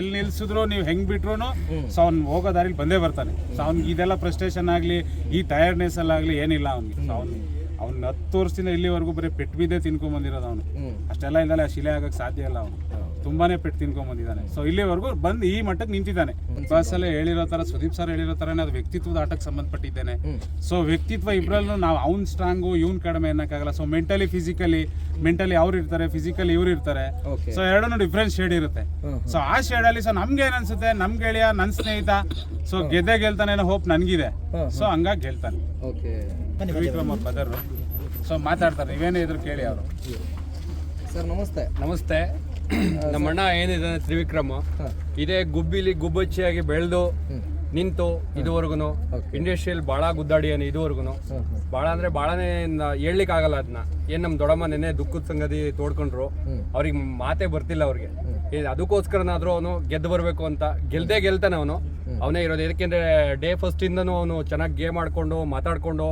ಎಲ್ಲಿ ನಿಲ್ಸಿದ್ರು ನೀವು ಹೆಂಗ್ ಬಿಟ್ರು ಸೊ ಅವ್ನು ಹೋಗೋ ದಾರಿಲಿ ಬಂದೇ ಬರ್ತಾನೆ. ಸೊ ಅವ್ನಿಗೆ ಇದೆಲ್ಲ ಫ್ರಸ್ಟ್ರೇಷನ್ ಆಗಲಿ ಈ ಟಯರ್ಡ್ನೆಸ್ ಅಲ್ಲಾಗಲಿ ಏನಿಲ್ಲ ಅವ್ನಿಗೆ. ಸೊ ಅವ್ನು ಅವ್ನು ಹತ್ತು ವರ್ಷದಿಂದ ಇಲ್ಲಿವರೆಗೂ ಬರೀ ಪೆಟ್ಟು ಬಿದ್ದೇ ತಿನ್ಕೊಂಡ್ ಬಂದಿರೋದು ಅವನು. ಅಷ್ಟೆಲ್ಲ ಇಲ್ದಲ್ಲ ಶಿಲೆ ಆಗಕ್ಕೆ ಸಾಧ್ಯ ಇಲ್ಲ ಅವನು. ತುಂಬಾನೇ ಪೆಟ್ಟು ತಿನ್ಕೊಂಡ್ ಬಂದಿದ್ದಾನೆ. ಸೊ ಇಲ್ಲಿವರೆಗೂ ಬಂದು ಈ ಮಟ್ಟಕ್ಕೆ ನಿಂತಿದ್ದಾನೆ. ಬಸ್ಸಲ್ಲೇ ಹೇಳಿರೋ ತರ ಸುದೀಪ್ ಸರ್ ಹೇಳಿರೋ ಥರನೇ ಅದು ವ್ಯಕ್ತಿತ್ವದ ಆಟಕ್ಕೆ ಸಂಬಂಧಪಟ್ಟಿದ್ದೇನೆ. ಸೊ ವ್ಯಕ್ತಿತ್ವ ಇಬ್ಬರಲ್ಲೂ ನಾವು ಅವ್ನ್ ಸ್ಟ್ರಾಂಗು ಇವ್ನ್ ಕಡಿಮೆ ಅನ್ನಕ್ಕಾಗಲ್ಲ. ಸೊ ಮೆಂಟಲಿ ಫಿಸಿಕಲಿ ಮೆಂಟಲಿ ಅವ್ರು ಇರ್ತಾರೆ ಫಿಸಿಕಲಿ ಇವ್ರು ಇರ್ತಾರೆ. ಸೊ ಎರಡೂ ಡಿಫ್ರೆನ್ಸ್ ಶೇಡ್ ಇರುತ್ತೆ. ಸೊ ಆ ಶೇಡ್ ಅಲ್ಲಿ ಸೊ ನಮ್ಗೆ ಏನ್ ಅನ್ಸುತ್ತೆ? ನಮ್ ಗೆಳೆಯ ನನ್ ಸ್ನೇಹಿತ. ಸೊ ಗೆದ್ದೆ ಗೆಲ್ತಾನೆ ಅನ್ನೋ ಹೋಪ್ ನನ್ಗಿದೆ. ಸೊ ಹಂಗಾಗಿ ಗೆಲ್ತಾನೆ. ಅವ್ರ ಬದರು ಸೊ ಮಾತಾಡ್ತಾರೆ. ನೀವೇನೇ ಇದ್ರು ಕೇಳಿ ಅವರು. ಸರ್ ನಮಸ್ತೆ. ನಮಸ್ತೆ. ನಮ್ಮ ಅಣ್ಣ ಏನಿದೆ ತ್ರಿವಿಕ್ರಮ ಇದೇ ಗುಬ್ಬಿಲಿ ಗುಬ್ಬಚ್ಚಿಯಾಗಿ ಬೆಳೆದು ನಿಂತು ಇದುವರೆಗೂ ಇಂಡಸ್ಟ್ರಿಯಲ್ ಭಾಳ ಗುದ್ದಾಡಿಯಾನೆ ಇದುವರೆಗೂ ಭಾಳ ಅಂದ್ರೆ ಭಾಳನೇ ಹೇಳಲಿಕ್ಕೆ ಆಗಲ್ಲ ಅದನ್ನ ಏನ್ ನಮ್ಮ ದೊಡ್ಡಮ್ಮ ನೆನೆ ದುಃಖದ ಸಂಗತಿ ತೋಡ್ಕೊಂಡ್ರು ಅವ್ರಿಗೆ ಮಾತೇ ಬರ್ತಿಲ್ಲ ಅವ್ರಿಗೆ. ಅದಕ್ಕೋಸ್ಕರನಾದ್ರು ಅದಕ್ಕೋಸ್ಕರನಾದ್ರೂ ಅವನು ಗೆದ್ದು ಬರಬೇಕು ಅಂತ. ಗೆಲ್ದೇ ಗೆಲ್ತಾನೆ ಅವನು. ಅವನೇ ಇರೋದು. ಯಾಕೆಂದ್ರೆ ಡೇ ಫಸ್ಟ್ ಇಂದನೂ ಅವನು ಚೆನ್ನಾಗಿ ಗೇಮ್ ಆಡ್ಕೊಂಡು ಮಾತಾಡ್ಕೊಂಡು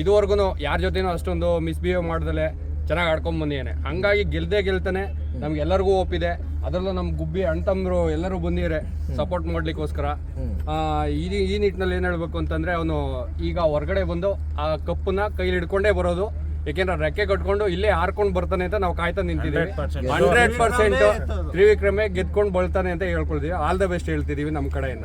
ಇದುವರೆಗೂ ಯಾರ ಜೊತೆನೂ ಅಷ್ಟೊಂದು ಮಿಸ್ಬಿಹೇವ್ ಮಾಡ್ದಲೆ ಚೆನ್ನಾಗಿ ಆಡ್ಕೊಂಡ್ ಬಂದಿದ್ದಾನೆ ಹಂಗಾಗಿ ಗೆಲ್ದೇ ಗೆಲ್ತಾನೆ ನಮ್ಗೆ ಎಲ್ಲರಿಗೂ ಒಪ್ಪಿದೆ. ಅದರಲ್ಲೂ ನಮ್ಮ ಗುಬ್ಬಿ ಅಣ್ಣ ತಮ್ಮರು ಎಲ್ಲರೂ ಬಂದಿದ್ದಾರೆ ಸಪೋರ್ಟ್ ಮಾಡ್ಲಿಕ್ಕೋಸ್ಕರ. ಆ, ಈ ಈ ನಿಟ್ಟಿನಲ್ಲಿ ಏನು ಹೇಳ್ಬೇಕು ಅಂತಂದ್ರೆ ಅವನು ಈಗ ಹೊರಗಡೆ ಬಂದು ಆ ಕಪ್ಪನ್ನ ಕೈಲಿ ಹಿಡ್ಕೊಂಡೇ ಬರೋದು. ಯಾಕೆಂದ್ರೆ ರೆಕ್ಕೆ ಕಟ್ಕೊಂಡು ಇಲ್ಲೇ ಹಾರ್ಕೊಂಡು ಬರ್ತಾನೆ ಅಂತ ನಾವು ಕಾಯ್ತಾ ನಿಂತಿದ್ದೀವಿ. Hundred percent. ತ್ರಿವಿಕ್ರಮೆ ಗೆದ್ಕೊಂಡು ಬರ್ತಾನೆ ಅಂತ ಹೇಳ್ಕೊಳ್ತೀವಿ. ಆಲ್ ದ ಬೆಸ್ಟ್ ಹೇಳ್ತಿದೀವಿ ನಮ್ಮ ಕಡೆಯಿಂದ.